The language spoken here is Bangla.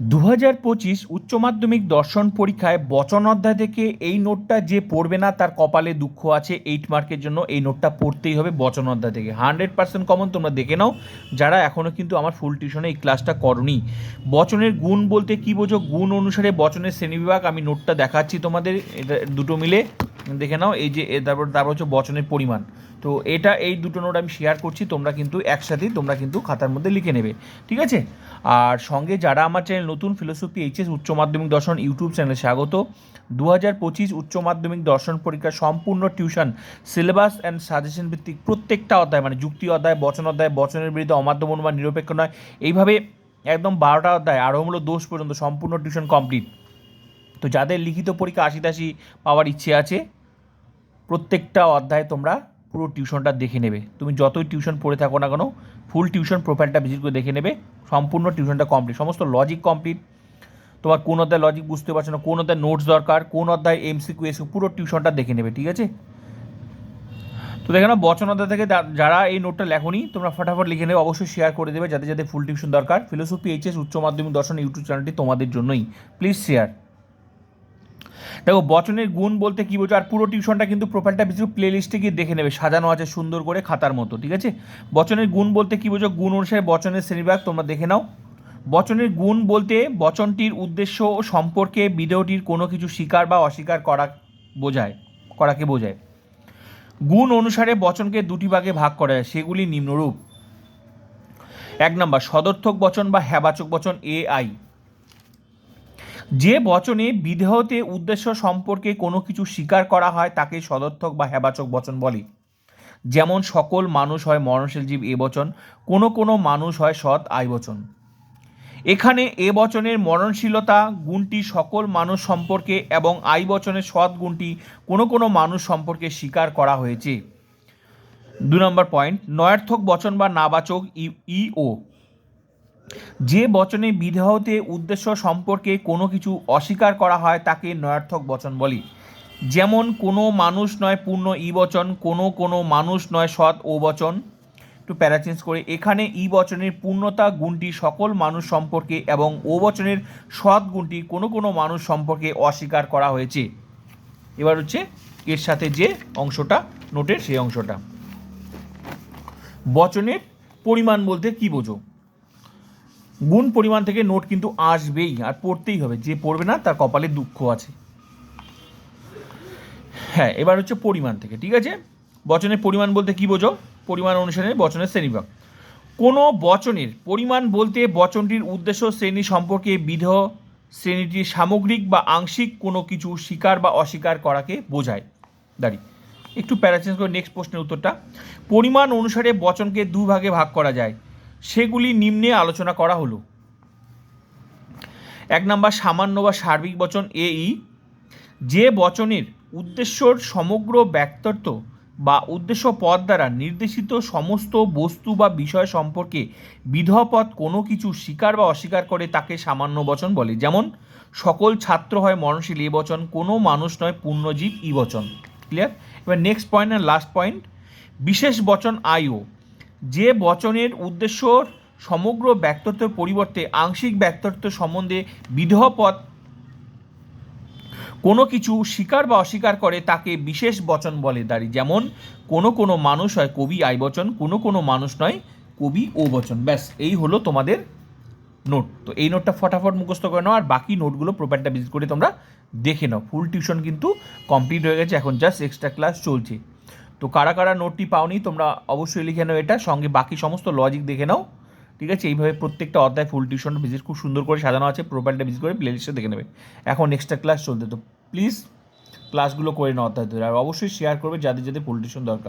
দু হাজার পঁচিশ উচ্চ মাধ্যমিক দর্শন পরীক্ষায় বচন অধ্যায় থেকে এই নোটটা যে পড়বে না, তার কপালে দুঃখ আছে। এইট মার্কের জন্য এই নোটটা পড়তেই হবে বচন অধ্যায় থেকে। হান্ড্রেড পার্সেন্ট কমন তোমরা দেখে নাও। যারা এখনও কিন্তু আমার ফুল টিউশনে এই ক্লাসটা করনি। বচনের গুণ বলতে কী বোঝো? গুণ অনুসারে বচনের শ্রেণীবিভাগ। আমি নোটটা দেখাচ্ছি তোমাদের। এটা দুটো মিলে। দেখে নাও, এই যে তারপর তারপর হচ্ছে বচনের পরিমাণ। তো এটা, এই দুটো নোট আমি শেয়ার করছি, তোমরা কিন্তু একসাথেই, তোমরা কিন্তু খাতার মধ্যে লিখে নেবে। ঠিক আছে? আর সঙ্গে যারা আমার চ্যানেল নতুন ফিলোসফি এইচএস উচ্চ মাধ্যমিক দর্শন ইউটিউব চ্যানেলে স্বাগত। দু হাজার পঁচিশ উচ্চ মাধ্যমিক দর্শন পরীক্ষার সম্পূর্ণ টিউশন সিলেবাস অ্যান্ড সাজেশন ভিত্তিক প্রত্যেকটা অধ্যায় মানে যুক্তি অধ্যায়, বচন অধ্যায়, বচনের বিরুদ্ধে অমাধ্যম অনুমান নিরপেক্ষ নয়, এইভাবে একদম বারোটা অধ্যায় আরম্ভ দোষ পর্যন্ত সম্পূর্ণ টিউশন কমপ্লিট তো যাদের লিখিত পরীক্ষা আশি তাশি পাওয়ার ইচ্ছে আছে প্রত্যেকটা অধ্যায় তোমরা পুরো টিউশনটা দেখে নেবে। তুমি যতই টিউশন পড়ে থাকো না কেন ফুল টিউশন প্রোফাইলটা ভিজিট করে দেখে নেবে। সম্পূর্ণ টিউশনটা কমপ্লিট সমস্ত লজিক কমপ্লিট তোমার কোন অধ্যায় লজিক বুঝতে পারছ না, কোন অধ্যায় নোটস দরকার, কোন অধ্যায় এমসিকিউ এসে পুরো টিউশনটা দেখে নেবে, ঠিক আছে? তো দেখে না বচন অধ্যায় থেকে যারা এই নোটটা লেখনি, তোমরা ফটাফট লিখে নেবে, অবশ্যই শেয়ার করে দেবে যাদের যাদের ফুল টিউশন দরকার। ফিলোসফি এইচএস উচ্চ মাধ্যমিক, দর্শন ইউটিউব চ্যানেলটি তোমাদের জন্যই। প্লিজ শেয়ার দেখো, বচনের গুণ বলতে কী বোঝো? আর পুরো টিউশনটা কিন্তু প্রোফাইলটা কিছু প্লে লিস্টে গিয়ে দেখে নেবে, সাজানো আছে সুন্দর করে খাতার মতো, ঠিক আছে? বচনের গুণ বলতে কী বোঝো? গুণ অনুসারে বচনের শ্রেণীবিভাগ তোমরা দেখে নাও। বচনের গুণ বলতে বচনটির উদ্দেশ্য ও সম্পর্কে ভিডিওটির কোনো কিছু স্বীকার বা অস্বীকার করা বোঝায়, করাকে বোঝায়। গুণ অনুসারে বচনকে দুটি ভাগে ভাগ করা যায়, সেগুলি নিম্নরূপ। এক নম্বর, সদর্থক বচন বা হ্যাবাচক বচন এ আই যে বচনে বিধেয়তে উদ্দেশ্য সম্পর্কে কোনো কিছু স্বীকার করা হয়, তাকে সদর্থক বা হেবাচক বচন বলে। যেমন, সকল মানুষ হয় মরণশীল জীব, এ বচন। কোনো কোনো মানুষ হয় সৎ আয় বচন। এখানে এ বচনের মরণশীলতা গুণটি সকল মানুষ সম্পর্কে এবং আই বচনের সৎ গুণটি কোনো কোনো মানুষ সম্পর্কে স্বীকার করা হয়েছে। দু নম্বর পয়েন্ট, নয়ার্থক বচন বা নাবাচক ই- ই ও। যে বচনে বিধেয়তে উদ্দেশ্য সম্পর্কে কোনো কিছু অস্বীকার করা হয়, তাকে নয়ার্থক বচন বলি। যেমন, কোনো মানুষ নয় পূর্ণ ই বচন, কোনো কোনো মানুষ নয় সৎ ও বচন। একটু প্যারাচেঞ্জ করে, এখানে ই বচনের পূর্ণতা গুণটি সকল মানুষ সম্পর্কে এবং ও বচনের সৎ গুণটি কোনো কোনো মানুষ সম্পর্কে অস্বীকার করা হয়েছে। এবার হচ্ছে, এর সাথে যে অংশটা, নোটের সেই অংশটা। বচনের পরিমাণ বলতে কি বোঝো? গুণ পরিমাণ থেকে নোট কিন্তু আসবেই আর পড়তেই হবে। যে পড়বে না, তার কপালে দুঃখ আছে। হ্যাঁ এবার হচ্ছে পরিমাণ থেকে, ঠিক আছে? বচনের পরিমাণ বলতে কি বোঝো? পরিমাণ অনুসারে বচনের শ্রেণীভাগ কোনো বচনের পরিমাণ বলতে বচনটির উদ্দেশ্য, শ্রেণি সম্পর্কে, বিধ, শ্রেণীটির সামগ্রিক বা আংশিক কোনো কিছু স্বীকার বা অস্বীকার করাকে বোঝায়। দাঁড়ি, একটু প্যারাচেঞ্জ করে নেক্সট প্রশ্নের উত্তরটা। পরিমাণ অনুসারে বচনকে দুভাগে ভাগ করা যায়। সেগুলি নিম্নে আলোচনা করা হলো। এক নাম্বার, সামান্য বা সার্বিক বচন এ ই যে বচনের উদ্দেশ্যর সমগ্র ব্যক্তত্ব বা উদ্দেশ্য পদ দ্বারা নির্দেশিত সমস্ত বস্তু বা বিষয় সম্পর্কে বিধপদ কোনো কিছু স্বীকার বা অস্বীকার করে তাকে সামান্য বচন বলে। যেমন, সকল ছাত্র হয় মরণশীল, এ বচন, কোনো মানুষ নয় পূর্ণজীব ই বচন। ক্লিয়ার এবার next point and last point বিশেষ বচন আইও। যে বচনের উদ্দেশ্য সমগ্র ব্যক্তত্বের পরিবর্তে আংশিক ব্যক্তত্ব সম্বন্ধে বিধপদ কোনো কিছু স্বীকার বা অস্বীকার করে তাকে বিশেষ বচন বলে দাঁড়ি। যেমন, কোনো কোনো মানুষ হয় কবি আই বচন, কোনো কোনো মানুষ নয় কবি ও বচন। ব্যাস, এই হলো তোমাদের নোট। তো এই নোটটা ফটাফট মুখস্থ করে নাও আর বাকি নোটগুলো প্রোপারটা ভিজিট করে তোমরা দেখে নাও। ফুল টিউশন কিন্তু কমপ্লিট হয়ে গেছে, এখন জাস্ট এক্সট্রা ক্লাস চলছে। তো কারা কারা নোটটি পাওনি, তোমরা অবশ্যই লিখে নাও এটা, সঙ্গে বাকি সমস্ত লজিক দেখে নাও, ঠিক আছে? এইভাবে প্রত্যেকটা অধ্যায় ফুল টিউশন ভিজিট খুব সুন্দর করে সাজানো আছে প্রোফাইলটা ভিজিট করে প্লেলিস্টে দেখে নেবে। এখন এক্সট্রা ক্লাস চলতে, তো প্লিজ ক্লাসগুলো করে নাও অধ্যায় ধরে, আর অবশ্যই শেয়ার করবে যাদের যাদের ফুল টিউশন দরকার।